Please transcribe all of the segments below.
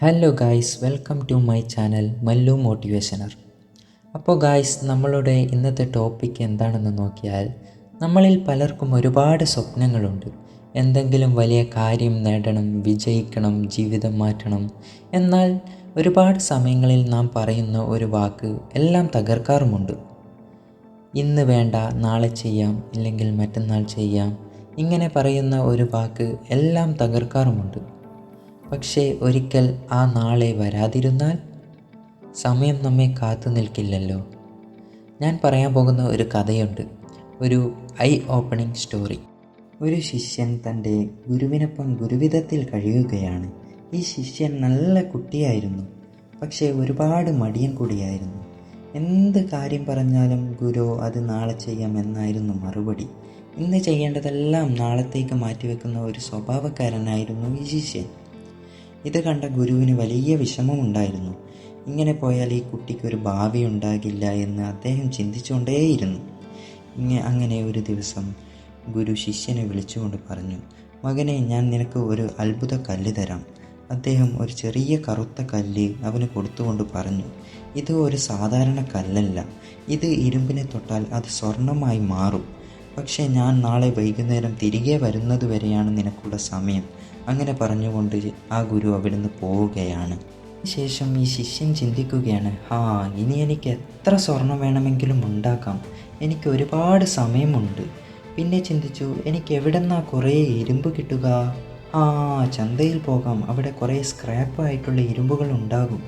Hello guys welcome to my channel Mallu motivationer അപ്പോൾ guys നമ്മളുടെ ഇന്നത്തെ ടോപ്പിക് എന്താണെന്ന് നോക്കിയാൽ നമ്മളിൽ പലർക്കും ഒരുപാട് സ്വപ്നങ്ങളുണ്ട്. എന്തെങ്കിലും വലിയ കാര്യം നേടണം വിജയിക്കണം ജീവിതം മാറ്റണം. എന്നാൽ ഒരുപാട് സമയങ്ങളിൽ നാം പറയുന്ന ഒരു വാക്ക് എല്ലാം തകർക്കാറുമുണ്ട്. ഇന്ന് വേണ്ട നാളെ ചെയ്യാം ഇല്ലെങ്കിൽ മറ്റന്നാൾ ചെയ്യാം ഇങ്ങനെ പറയുന്ന ഒരു വാക്ക് എല്ലാം തകർക്കാറുമുണ്ട്. പക്ഷേ ഒരിക്കൽ ആ നാളെ വരാതിരുന്നാൽ സമയം നമ്മെ കാത്തു നിൽക്കില്ലല്ലോ. ഞാൻ പറയാൻ പോകുന്ന ഒരു കഥയുണ്ട്. ഒരു ഐ ഓപ്പണിംഗ് സ്റ്റോറി. ഒരു ശിഷ്യൻ തന്റെ ഗുരുവിനൊപ്പം ഗുരുവിധത്തിൽ കഴിയുകയാണ്. ഈ ശിഷ്യൻ നല്ല കുട്ടിയായിരുന്നു. പക്ഷേ ഒരുപാട് മടിയൻ കൂടിയായിരുന്നു. എന്ത് കാര്യം പറഞ്ഞാലും ഗുരു അത് നാളെ ചെയ്യാം എന്നായിരുന്നു മറുപടി. ഇന്ന് ചെയ്യേണ്ടതെല്ലാം നാളത്തേക്ക് മാറ്റിവെക്കുന്ന ഒരു സ്വഭാവക്കാരനായിരുന്നു ഈ ശിഷ്യൻ. ഇത് കണ്ട ഗുരുവിന് വലിയ വിഷമമുണ്ടായിരുന്നു. ഇങ്ങനെ പോയാൽ ഈ കുട്ടിക്ക് ഒരു ഭാവി ഉണ്ടാകില്ല എന്ന് അദ്ദേഹം ചിന്തിച്ചുകൊണ്ടേയിരുന്നു. അങ്ങനെ ഒരു ദിവസം ഗുരു ശിഷ്യനെ വിളിച്ചുകൊണ്ട് പറഞ്ഞു മകനെ ഞാൻ നിനക്ക് ഒരു അത്ഭുത കല്ല് തരാം. അദ്ദേഹം ഒരു ചെറിയ കറുത്ത കല്ല് അവന് കൊടുത്തുകൊണ്ട് പറഞ്ഞു ഇത് ഒരു സാധാരണ കല്ലല്ല. ഇത് ഇരുമ്പിനെ തൊട്ടാൽ അത് സ്വർണമായി മാറും. പക്ഷേ ഞാൻ നാളെ വൈകുന്നേരം തിരികെ വരുന്നതുവരെയാണ് നിനക്കുള്ള സമയം. അങ്ങനെ പറഞ്ഞുകൊണ്ട് ആ ഗുരു അവിടുന്ന് പോവുകയാണ്. ശേഷം ഈ ശിഷ്യൻ ചിന്തിക്കുകയാണ് ഹാ ഇനി എനിക്ക് എത്ര സ്വർണം വേണമെങ്കിലും ഉണ്ടാക്കാം. എനിക്ക് ഒരുപാട് സമയമുണ്ട്. പിന്നെ ചിന്തിച്ചു എനിക്ക് എവിടെന്നാ കുറേ ഇരുമ്പ് കിട്ടുക? ആ ചന്തയിൽ പോകാം. അവിടെ കുറേ സ്ക്രാപ്പായിട്ടുള്ള ഇരുമ്പുകൾ ഉണ്ടാകും.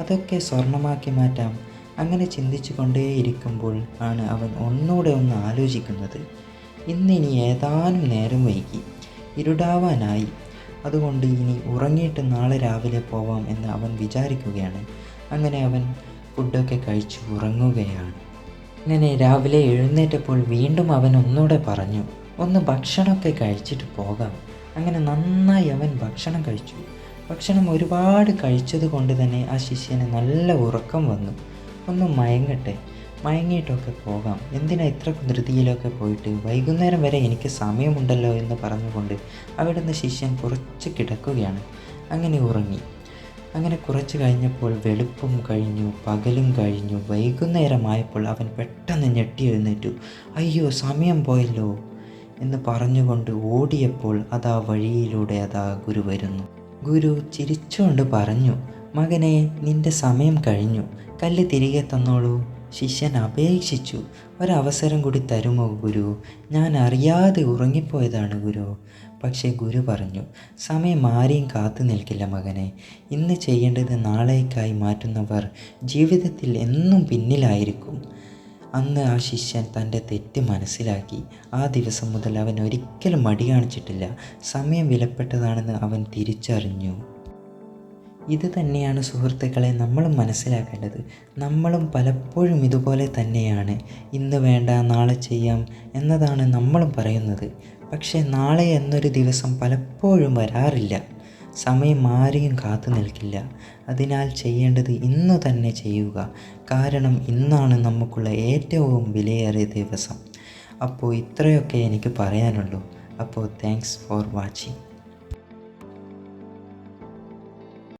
അതൊക്കെ സ്വർണമാക്കി മാറ്റാം. അങ്ങനെ ചിന്തിച്ചു കൊണ്ടേയിരിക്കുമ്പോൾ ആണ് അവൻ ഒന്നുകൂടെ ഒന്ന് ആലോചിക്കുന്നത്. ഇന്നിനി ഏതാനും നേരം വൈകി. ഇരുടാവാനായി. അതുകൊണ്ട് ഇനി ഉറങ്ങിയിട്ട് നാളെ രാവിലെ പോവാം എന്ന് അവൻ വിചാരിക്കുകയാണ്. അങ്ങനെ അവൻ ഫുഡൊക്കെ കഴിച്ച് ഉറങ്ങുകയാണ്. അങ്ങനെ രാവിലെ എഴുന്നേറ്റപ്പോൾ വീണ്ടും അവൻ ഒന്നുകൂടെ പറഞ്ഞു ഒന്ന് ഭക്ഷണമൊക്കെ കഴിച്ചിട്ട് പോകാം. അങ്ങനെ നന്നായി അവൻ ഭക്ഷണം കഴിച്ചു. ഭക്ഷണം ഒരുപാട് കഴിച്ചത് കൊണ്ട് തന്നെ ആ ശിഷ്യന് നല്ല ഉറക്കം വന്നു. ഒന്ന് മയങ്ങട്ടെ മയങ്ങിയിട്ടൊക്കെ പോകാം. എന്തിനാ ഇത്ര ധൃതിയിലൊക്കെ പോയിട്ട്? വൈകുന്നേരം വരെ എനിക്ക് സമയമുണ്ടല്ലോ എന്ന് പറഞ്ഞുകൊണ്ട് അവിടുന്ന് ശിഷ്യൻ കുറച്ച് കിടക്കുകയാണ്. അങ്ങനെ ഉറങ്ങി. അങ്ങനെ കുറച്ച് കഴിഞ്ഞപ്പോൾ വെളുപ്പും കഴിഞ്ഞു പകലും കഴിഞ്ഞു. വൈകുന്നേരമായപ്പോൾ അവൻ പെട്ടെന്ന് ഞെട്ടി എഴുന്നേറ്റു. അയ്യോ സമയം പോയല്ലോ എന്ന് പറഞ്ഞുകൊണ്ട് ഓടിയപ്പോൾ അതാ വഴിയിലൂടെ അതാ ഗുരു വരുന്നു. ഗുരു ചിരിച്ചുകൊണ്ട് പറഞ്ഞു മകനെ നിന്റെ സമയം കഴിഞ്ഞു. കല്ല് തിരികെ തന്നോളൂ. ശിഷ്യൻ അപേക്ഷിച്ചു ഒരവസരം കൂടി തരുമോ ഗുരു? ഞാൻ അറിയാതെ ഉറങ്ങിപ്പോയതാണ് ഗുരു. പക്ഷേ ഗുരു പറഞ്ഞു സമയം ആരെയും കാത്തു നിൽക്കില്ല മകനെ. ഇന്ന് ചെയ്യേണ്ടത് നാളേക്കായി മാറ്റുന്നവർ ജീവിതത്തിൽ എന്നും പിന്നിലായിരിക്കും. അന്ന് ആ ശിഷ്യൻ തന്റെ തെറ്റ് മനസ്സിലാക്കി. ആ ദിവസം മുതൽ അവൻ ഒരിക്കലും മടി കാണിച്ചിട്ടില്ല. സമയം വിലപ്പെട്ടതാണെന്ന് അവൻ തിരിച്ചറിഞ്ഞു. ഇത് തന്നെയാണ് സുഹൃത്തുക്കളെ നമ്മളും മനസ്സിലാക്കേണ്ടത്. നമ്മളും പലപ്പോഴും ഇതുപോലെ തന്നെയാണ്. ഇന്ന് വേണ്ട നാളെ ചെയ്യാം എന്നതാണ് നമ്മളും പറയുന്നത്. പക്ഷേ നാളെ എന്നൊരു ദിവസം പലപ്പോഴും വരാറില്ല. സമയം മാറിയും കാത്തു നിൽക്കില്ല. അതിനാൽ ചെയ്യേണ്ടത് ഇന്നു തന്നെ ചെയ്യുക. കാരണം ഇന്നാണ് നമുക്കുള്ള ഏറ്റവും വിലയേറിയ ദിവസം. അപ്പോൾ ഇത്രയൊക്കെ എനിക്ക് പറയാനുള്ളൂ. അപ്പോൾ താങ്ക്സ് ഫോർ വാച്ചിങ്